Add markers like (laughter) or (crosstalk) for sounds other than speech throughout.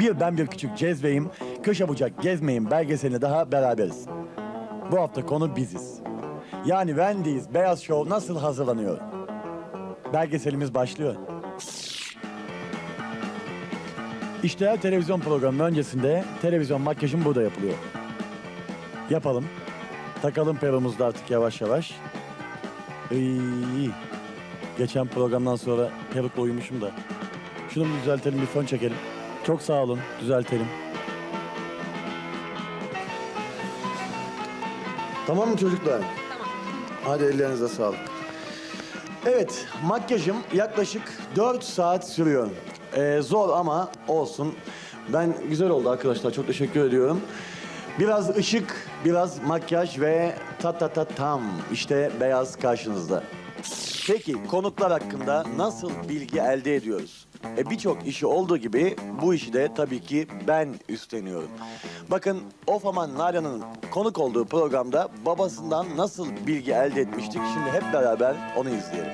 Bir Ben Bir Küçük Cezveyim, Köşe Bucak Gezmeyin belgeselini daha beraberiz. Bu hafta konu biziz. Yani Wendy's Beyaz Show nasıl hazırlanıyor? Belgeselimiz başlıyor. İşte her televizyon programı öncesinde televizyon makyajım burada yapılıyor. Yapalım. Takalım perumuzu artık yavaş yavaş. İyi. Geçen programdan sonra perukla uyumuşum da. Şunu bir düzeltelim, bir fön çekelim. Çok sağ olun, düzeltelim. Tamam mı çocuklar? Tamam. Hadi ellerinize sağlık. Evet, makyajım yaklaşık 4 saat sürüyor. Ee, zor ama olsun. Ben güzel oldu arkadaşlar, çok teşekkür ediyorum. Biraz ışık, biraz makyaj ve ta ta ta tam işte beyaz karşınızda. Peki konuklar hakkında nasıl bilgi elde ediyoruz? E birçok işi olduğu gibi bu işi de tabii ki ben üstleniyorum. Bakın Of Aman Nalan'ın konuk olduğu programda babasından nasıl bilgi elde etmiştik? Şimdi hep beraber onu izleyelim.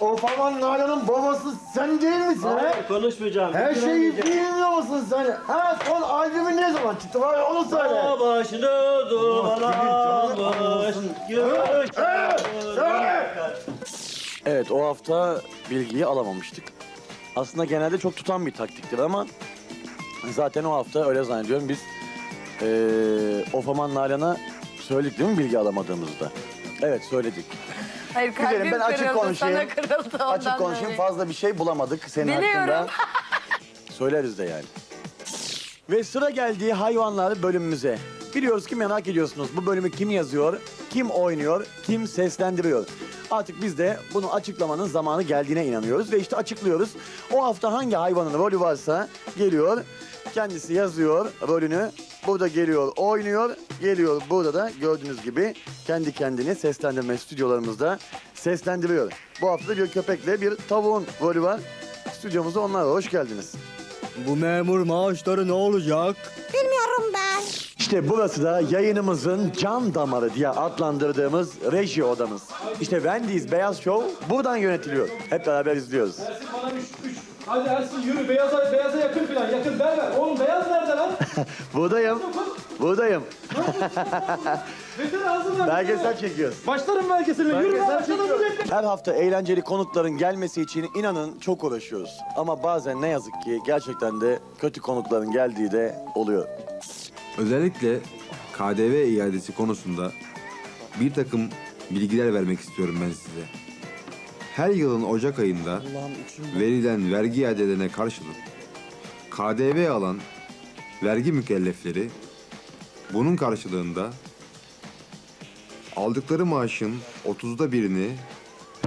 Of Aman Nalan'ın babası sen değil misin Hayır, konuşmayacağım. Her şeyi bilmiyor musun sen? Ha son albümün ne zaman çıktı? Var ya, onu söyle. Başını duvalamış. Gümüş. Evet o hafta bilgiyi alamamıştık. Aslında genelde çok tutan bir taktiktir ama zaten o hafta öyle zannediyorum biz eee Ofaman Nalan'a söyledik değil mi bilgi alamadığımızda? Evet söyledik. Hayır Güzelim, kalbim ben açık kırıldı, konuşayım. Sana kırıldı ondan Açık konuşayım dolayı. fazla bir şey bulamadık senin Biliyorum. hakkında. Söyleriz de yani. Ve sıra geldiği hayvanlar bölümümüze. Biliyoruz ki merak ediyorsunuz bu bölümü kim yazıyor, kim oynuyor, kim seslendiriyor. Artık biz de bunu açıklamanın zamanı geldiğine inanıyoruz ve işte açıklıyoruz. O hafta hangi hayvanın rolü varsa geliyor, kendisi yazıyor rolünü. Burada geliyor, oynuyor, geliyor burada da gördüğünüz gibi kendi kendini seslendirme stüdyolarımızda seslendiriyor. Bu hafta bir köpekle bir tavuğun rolü var. Stüdyomuzda onlar var. Hoş geldiniz. Bu memur maaşları ne olacak? Ben. İşte burası da yayınımızın can damarı diye adlandırdığımız reji odamız. İşte Wendy's Beyaz Show buradan yönetiliyor. Hep beraber izliyoruz. Ersin bana üç, üç. Hadi Ersin yürü beyaza, beyaza yakın plan yakın ver ver. Oğlum beyaz nerede lan? (laughs) Buradayım. Buradayım. Hazır ver. Belgesel çekiyoruz. Başlarım belgeseline yürü lan Belgesel çekiyoruz. Her hafta eğlenceli konukların gelmesi için inanın çok uğraşıyoruz. Ama bazen ne yazık ki gerçekten de kötü konukların geldiği de oluyor. Özellikle KDV iadesi konusunda bir takım bilgiler vermek istiyorum ben size. Her yılın Ocak ayında verilen vergi iadelerine karşılık KDV alan vergi mükellefleri bunun karşılığında aldıkları maaşın 30'da birini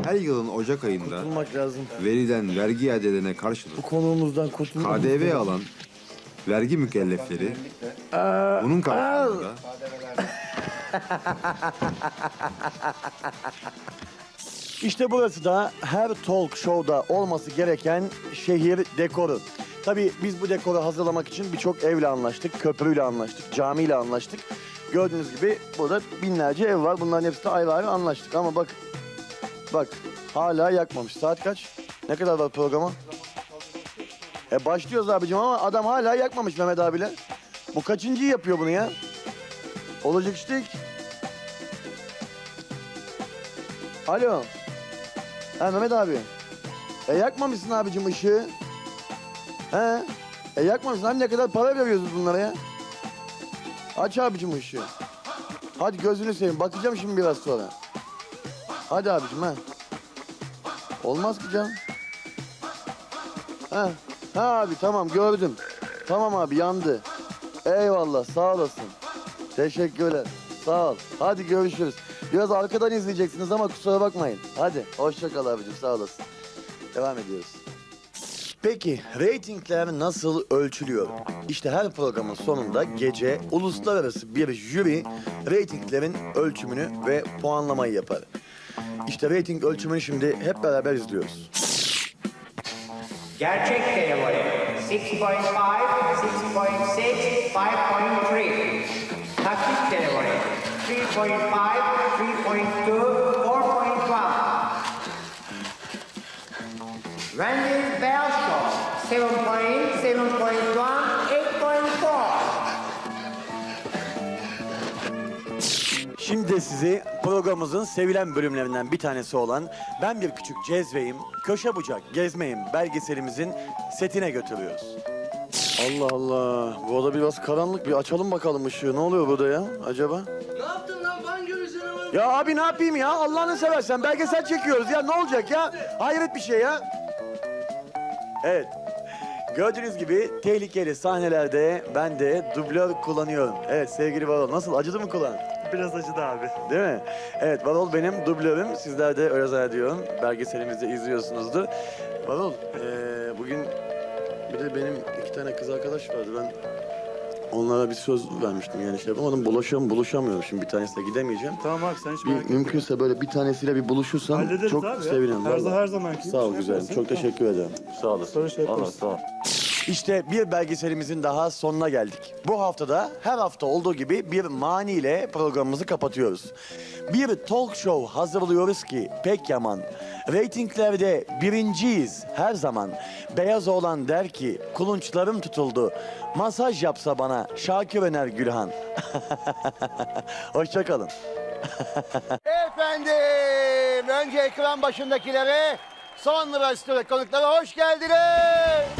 her yılın Ocak ayında Kurtulmak lazım. verilen vergi iadelerine karşılık Bu kurtulmak KDV alan vergi mükellefleri bunun karşılığında (laughs) İşte burası da her talk show'da olması gereken şehir dekoru. Tabii biz bu dekoru hazırlamak için birçok evle anlaştık, köprüyle anlaştık, camiyle anlaştık. Gördüğünüz gibi burada binlerce ev var. Bunların hepsi de ayrı ayrı anlaştık ama bak, bak hala yakmamış. Saat kaç? Ne kadar var programa? E başlıyoruz abicim ama adam hala yakmamış Mehmet abiler. Bu kaçıncıyı yapıyor bunu ya? Olacak iş. Alo. Ha Mehmet abi. E yakmamışsın abicim ışığı. He. E yakmamışsın. Hani ne kadar para veriyoruz bunlara ya? Aç abicim ışığı. Hadi gözünü seveyim. Bakacağım şimdi biraz sonra. Hadi abicim ha. Olmaz ki canım. Ha. Ha abi tamam gördüm. Tamam abi yandı. Eyvallah sağ olasın. Teşekkürler. Sağ ol. Hadi görüşürüz. Biraz arkadan izleyeceksiniz ama kusura bakmayın. Hadi hoşça kal abicim sağ olasın. Devam ediyoruz. Peki reytingler nasıl ölçülüyor? İşte her programın sonunda gece uluslararası bir jüri reytinglerin ölçümünü ve puanlamayı yapar. İşte reyting ölçümünü şimdi hep beraber izliyoruz. Gerçek telefoni 6.5, 6.6, 5.3. Taktik telefonu 3.5, 3.2, 4.1. Wendy's Bell Shop 7.8, 7.1, Şimdi sizi programımızın sevilen bölümlerinden bir tanesi olan Ben Bir Küçük Cezveyim, Köşe Bucak Gezmeyim belgeselimizin setine götürüyoruz. Allah Allah. Bu oda biraz karanlık. Bir açalım bakalım ışığı. Ne oluyor burada ya acaba? Ne yaptın lan Van Gölü'süne bak. Ya abi ne yapayım ya? Allah'ını seversen belgesel çekiyoruz ya. Ne olacak ya? Hayret bir şey ya. Evet. Gördüğünüz gibi tehlikeli sahnelerde ben de dublör kullanıyorum. Evet sevgili Varol nasıl acıdı mı kulağın? Biraz acıdı abi. Değil mi? Evet Varol benim dublörüm. Sizler de öyle zannediyorum. Belgeselimizde izliyorsunuzdur. Varol eee, bugün bir de benim iki tane kız arkadaş vardı. Ben onlara bir söz vermiştim yani şey yapamadım. Bulaşıyorum, buluşamıyorum. Şimdi bir tanesiyle gidemeyeceğim. Tamam abi sen hiç Bir, mümkünse böyle bir tanesiyle bir buluşursan Hallederiz çok abi ya. sevinirim. Her, vallahi. her zamanki gibi Sağ ol şey güzelim. yaparsın. Çok teşekkür ederim. Sağ olasın. Sonra şey yaparız. Allah, sağ ol. İşte bir belgeselimizin daha sonuna geldik. Bu haftada her hafta olduğu gibi bir mani ile programımızı kapatıyoruz. Bir talk show hazırlıyoruz ki pek yaman. Ratinglerde birinciyiz her zaman. Beyaz oğlan der ki kulunçlarım tutuldu. Masaj yapsa bana Şakir Öner Gülhan. (laughs) Hoşçakalın. Efendim, önce ekran başındakilere, sonra stüdyo konuklara hoş geldiniz.